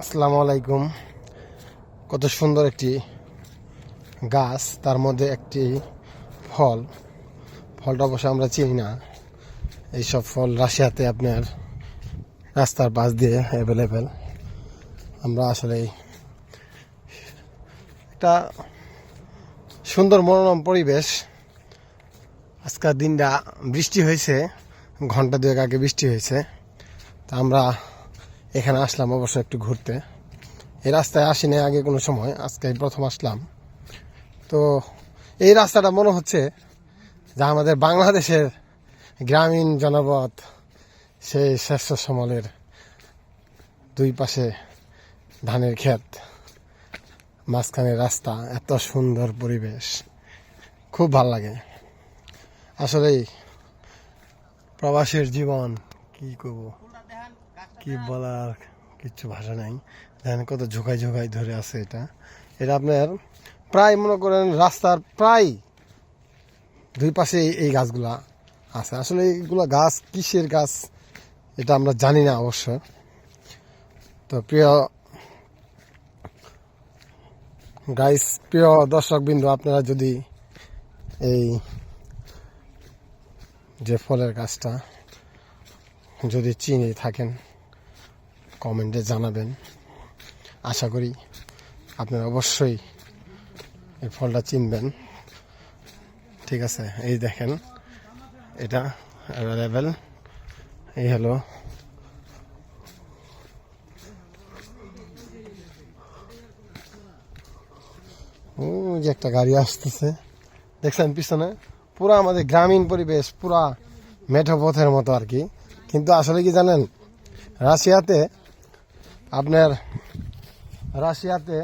আসসালামু আলাইকুম। কত সুন্দর একটি গাছ, তার মধ্যে একটি ফল। ফলটা অবশ্য আমরা চিনি না। এইসব ফল রাশিয়াতে আপনার রাস্তার পাশ দিয়ে অ্যাভেলেবেল আমরা আসলে একটা সুন্দর মনোরম পরিবেশ। আজকের দিনটা বৃষ্টি হয়েছে, ঘণ্টা দুয়েক আগে বৃষ্টি হয়েছে। তা আমরা এখানে আসলাম অবশ্য একটু ঘুরতে। এই রাস্তায় আসিনি আগে কোনো সময় আজকে প্রথম আসলাম। তো এই রাস্তাটা মনে হচ্ছে যা আমাদের বাংলাদেশের গ্রামীণ জনপদ সেই শ্রেষ্ঠ সমলের দুই পাশে ধানের ক্ষেত মাঝখানে রাস্তা, এত সুন্দর পরিবেশ। খুব ভালো লাগে। আসলেই প্রবাসের জীবন কি করব? কি বলার? কিচ্ছু ভাষা নাই। দেখেন কত ঝোঁকাই ঝোঁকাই ধরে আছে এটা। এটা আপনার প্রায় মনে করেন রাস্তার প্রায় দুই পাশে এই- গাছগুলা আছে। আসলে এইগুলা গাছ কিসের গাছ এটা আমরা জানি না অবশ্য। তো প্রিয় গাইস, প্রিয় দর্শক বিন্দু আপনারা যদি এই যে ফলের গাছটা যদি চিনে থাকেন কমেন্টে জানাবেন। আশা করি আপনারা অবশ্যই এই ফলটা চিনবেন। ঠিক আছে, এই দেখেন, এটা অ্যাভেলেবেল এই হলো যে একটা গাড়ি আসতেছে। দেখছেন পিছনে? পুরা আমাদের গ্রামীণ পরিবেশ, পুরা মেঠো পথের মতো আর কি। কিন্তু আসলে কি জানেন? রাশিয়াতে আপনার রাশিয়াতে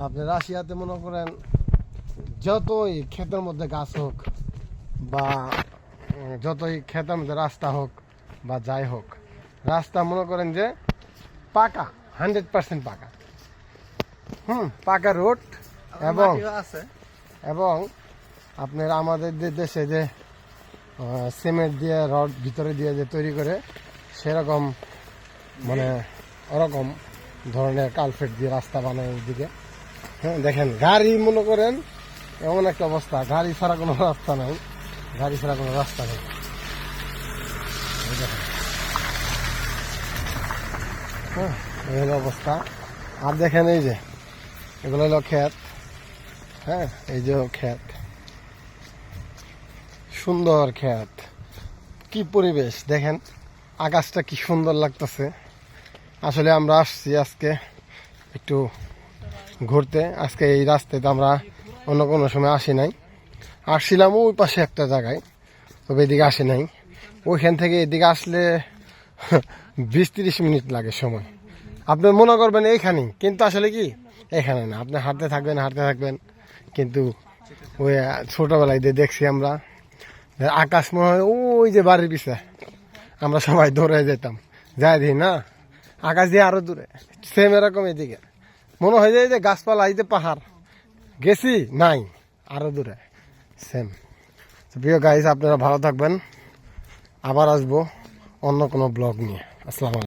আপনি রাশিয়াতে মনে করেন যতই ক্ষেতের মধ্যে গাছ হোক বা যতই ক্ষেতের মধ্যে রাস্তা হোক বা যাই হোক রাস্তা মনে করেন যে পাকা হান্ড্রেড পার্সেন্ট পাকা। হুম পাকা রোড এবং এবং আপনার আমাদের যে দেশে যে সিমেন্ট দিয়ে রড ভিতরে দিয়ে যে তৈরি করে সেরকম মানে ওরকম ধরনের কালফেট দিয়ে রাস্তা বানায় দিকে হ্যাঁ দেখেন, গাড়ি মনে করেন, এমন একটা অবস্থা। গাড়ি ছাড়া কোনো রাস্তা নাই। গাড়ি ছাড়া কোনো রাস্তা নেই। হ্যাঁ এই অবস্থা। আর দেখেন এই যে, এগুলো হলো ক্ষেত। হ্যাঁ এই যে ক্ষেত। সুন্দর ক্ষেত। কি পরিবেশ, দেখেন। আকাশটা কি সুন্দর লাগতেছে। আসলে আমরা আসছি আজকে একটু ঘুরতে। আজকে এই রাস্তায় তো আমরা অন্য কোনো সময় আসি নাই। আসছিলাম ওই পাশে একটা জায়গায়, তবে এদিকে আসি নাই। ওইখান থেকে এদিকে আসলে বিশ তিরিশ মিনিট লাগে সময়। আপনি মনে করবেন এইখানেই, কিন্তু আসলে কি? এখানে না। আপনি হাঁটতে থাকবেন হাঁটতে থাকবেন। কিন্তু ওই ছোটোবেলায় দেখছি আমরা আকাশ মনে হয় ওই যে বাড়ির পিছে, আমরা সবাই দৌড়ে যেতাম। যাই দিই না আকাশ দিয়ে আরও দূরে। সেম এরকম এদিকে। মনে হয় যে যে গাছপালা, এই যে পাহাড়। গেছি? নাই। আরও দূরে। সেম প্রিয় গাইজ আপনারা ভালো থাকবেন। আবার আসব অন্য কোনো ব্লগ নিয়ে। আসসালাম